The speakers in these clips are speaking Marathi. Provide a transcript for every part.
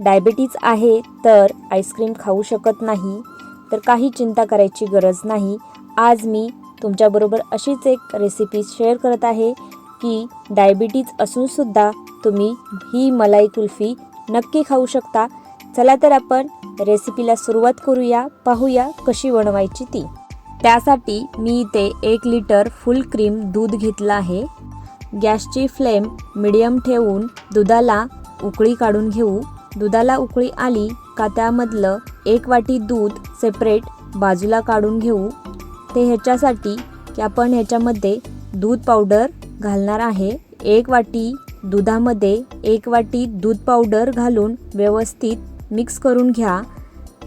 डायबिटीज आहे तर आईस्क्रीम खाऊ शकत नाही तर काही चिंता करायची गरज नाही. आज मी तुमच्याबरोबर अशीच एक रेसिपी शेअर करत आहे की डायबिटीज असूनसुद्धा तुम्ही ही मलाई कुल्फी नक्की खाऊ शकता. चला तर आपण रेसिपीला सुरुवात करूया पाहूया कशी बनवायची ती. त्यासाठी मी इथे एक लिटर फुल क्रीम दूध घेतलं आहे. गॅसची फ्लेम मिडियम ठेवून दुधाला उकळी काढून घेऊ. दुधाला उकळी आली का त्यामधलं एक वाटी दूध सेपरेट बाजूला काढून घेऊ? ते ह्याच्यासाठी की आपण ह्याच्यामध्ये दूध पावडर घालणार आहे. एक वाटी दुधामध्ये एक वाटी दूध पावडर घालून व्यवस्थित मिक्स करून घ्या.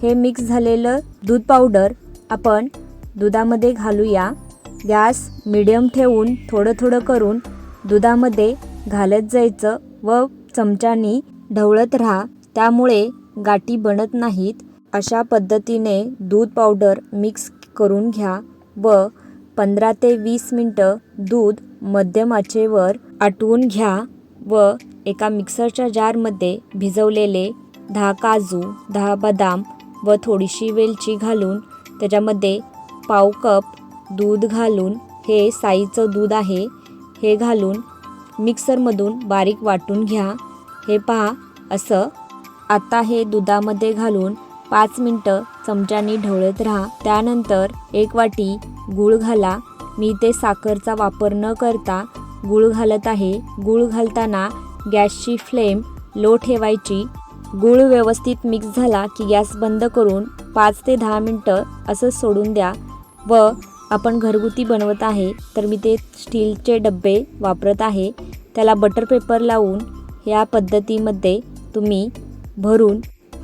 हे मिक्स झालेलं दूध पावडर आपण दुधामध्ये घालूया. गॅस मिडियम ठेवून थोडं थोडं करून दुधामध्ये घालत जायचं व चमच्यानी ढवळत राहा. त्यामुळे गाठी बनत नाहीत. अशा पद्धतीने दूध पावडर मिक्स करून घ्या व पंधरा ते वीस मिनटं दूध मध्यम आचेवर आटवून घ्या व एका मिक्सरच्या जारमध्ये भिजवलेले दहा काजू दहा बदाम व थोडीशी वेलची घालून त्याच्यामध्ये पाव कप दूध घालून हे साईचं दूध आहे हे घालून मिक्सरमधून बारीक वाटून घ्या. हे पहा असं आता हे दुधामध्ये घालून पाच मिनटं चमच्यानी ढवळत राहा. त्यानंतर एक वाटी गूळ घाला. मी ते साखरचा वापर न करता गूळ घालत आहे. गूळ घालताना गॅसची फ्लेम लो ठेवायची. गूळ व्यवस्थित मिक्स झाला की गॅस बंद करून पाच ते दहा मिनटं असं सोडून द्या व आपण घरगुती बनवत आहे तर मी ते स्टीलचे डबे वापरत आहे. त्याला बटर पेपर लावून या पद्धतीमध्ये तुम्ही भरून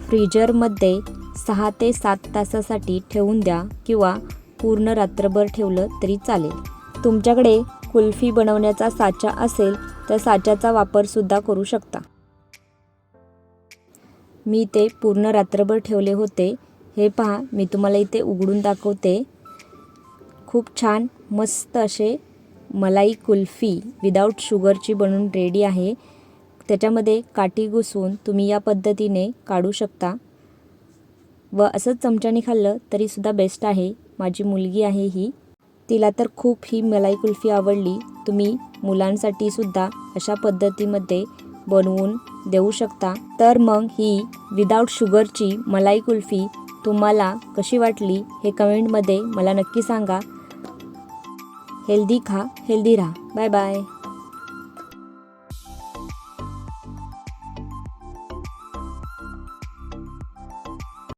फ्रीजरमध्ये सहा ते सात तासासाठी ठेवून द्या किंवा पूर्ण रात्रभर ठेवलं तरी चालेल. तुमच्याकडे कुल्फी बनवण्याचा साचा असेल तर साच्याचा वापरसुद्धा करू शकता. मी ते पूर्ण रात्रभर ठेवले होते. हे पहा मी तुम्हाला इथे उघडून दाखवते. खूप छान मस्त असे मलाई कुल्फी विदाऊट शुगरची बनून रेडी आहे. त्याच्यामध्ये काठी घुसवून तुम्ही या पद्धतीने काढू शकता. व असंच चमच्याने खाल्लं तरीसुद्धा बेस्ट आहे. माझी मुलगी आहे ही. तिला तर खूप ही मलाई कुल्फी आवडली. तुम्ही मुलांसाठी सुद्धा अशा पद्धतीमध्ये बनवून देऊ शकता. तर मग ही विदाऊट शुगरची मलाई कुल्फी तुम्हाला कशी वाटली हे कमेंटमध्ये मला नक्की सांगा. हेल्दी खा हेल्दी राहा. Bye bye